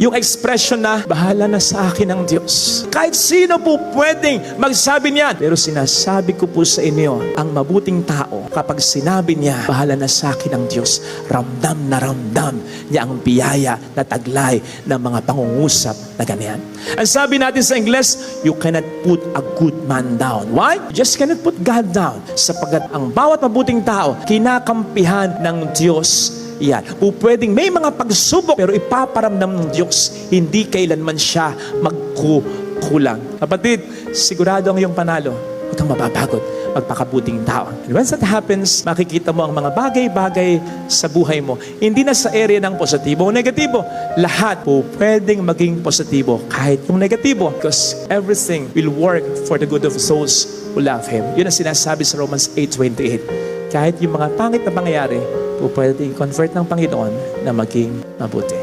Yung expression na, bahala na sa akin ang Diyos. Kahit sino po pwedeng magsabi niyan. Pero sinasabi ko po sa inyo, ang mabuting tao, kapag sinabi niya, bahala na sa akin ang Diyos, ramdam na ramdam niya ang biyaya na taglay ng mga pangungusap na ganyan. Ang sabi natin sa Ingles, you cannot put a good man down. Why? You just cannot put God down. Sapagat ang bawat mabuting tao, kinakampihan ng Diyos yan. O pwedeng may mga pagsubok pero ipaparamdam ng Diyos, hindi kailanman siya magkukulang. Kapatid, sigurado ang iyong panalo. Huwag kang mapapagod. Magpakabuting tao. And once that happens, makikita mo ang mga bagay-bagay sa buhay mo. Hindi na sa area ng positibo o negatibo. Lahat po pwedeng maging positibo kahit yung negatibo. Because everything will work for the good of souls who love Him. Yun ang sinasabi sa Romans 8.28. Kahit yung mga pangit na pangyayari, po pwede i-convert ng Panginoon na maging mabuti.